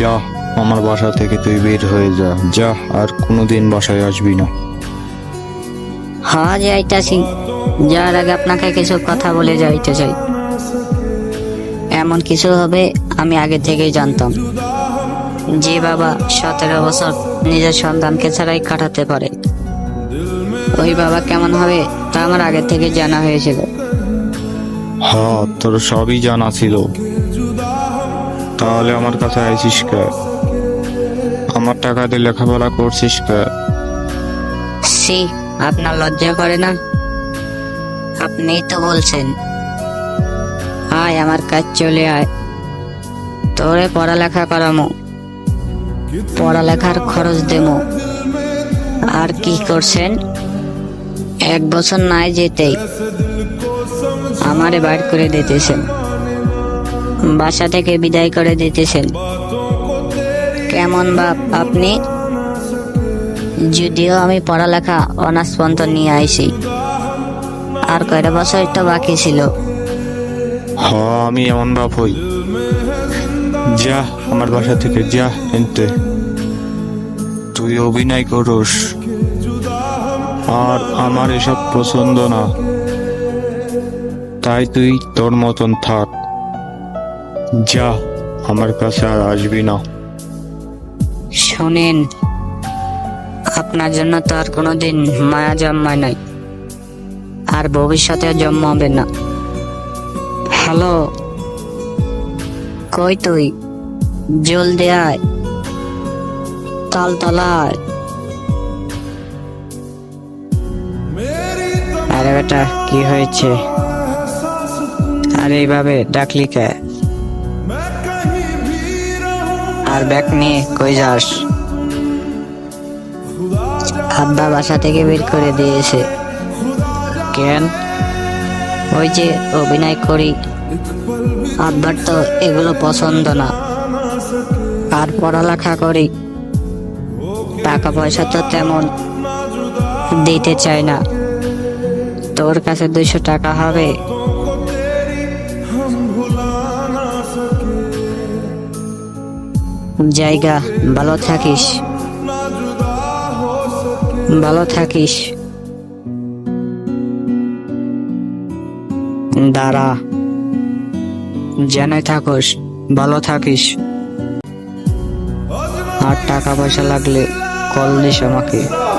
যা আমার বাসা থেকে তুই বের হয়ে যা। যা আর কোনোদিন বাসায় আসবি না। হ্যাঁ যাইতাছি যার আগে আপনাকে কিছু কথা বলে যাইতে চাই। এমন কিছু হবে আমি আগে থেকেই জানতাম। যে বাবা সতেরো বছর নিজের সন্তানকে ছাড়াই কাটাতে পারে। ওই বাবা কেমন হবে তা আমার আগে থেকে জানা হয়েছিল। হ্যাঁ তোর সবই জানা ছিল। তাহলে আমার কাছে আইসিস কে? আমার টাকা দিয়ে লেখাপড়া করছিস কে? সি আপনার লজ্জা করে না? আপনিই তো বলছেন। আয়, আমার কাজ চলে আয়। তোরে পড়ালেখা করামো। পড়ালেখার খরচ দেমো। আর কি করছেন? এক বছর নাই যেতেই। আমারে বাইর করে দিতেছেন। বাসা থেকে বিদায় করে দিতেছেন। কেমন বাপ আপনি? যদিও আমি পড়ালেখা অনার্স পর্যন্ত নিয়ে আইছি। আর কয়টা বছর তো বাকি ছিল? হ্যাঁ আমি এমন বাপ হই। যা, আমার বাসা থেকে যা এনতে। তুই অভিনয় করস। আর আমার এসব পছন্দ না। তাই তুই তোর মতন থাক। যা, আমার কাছে আর আসবি না। শোনেন, আপনার জন্য তো আর কোনোদিন মায়া জন্মায় নাই, আর ভবিষ্যতে জন্মাবে না। হ্যালো, কই তুই? জলদি আয় তালতলায়। আরে বেটা, কি হয়েছে? আর এইভাবে ডাকলি কে? আর ব্যাগ নিয়ে কই যাস? আব্বা বাসা থেকে বের করে দিয়েছে। কেন? ওই যে অভিনয় করি। আব্বার তো এগুলো পছন্দ না। আর পড়ালেখা করি। টাকা পয়সা তো তেমন দিতে চায় না। তোর কাছে দুইশো টাকা হবে। জায়গা, ভালো থাকিস। ভালো থাকিস। দাঁড়া। জেনে থাকস, ভালো থাকিস। আর টাকা পয়সা লাগলে কল দিস আমাকে।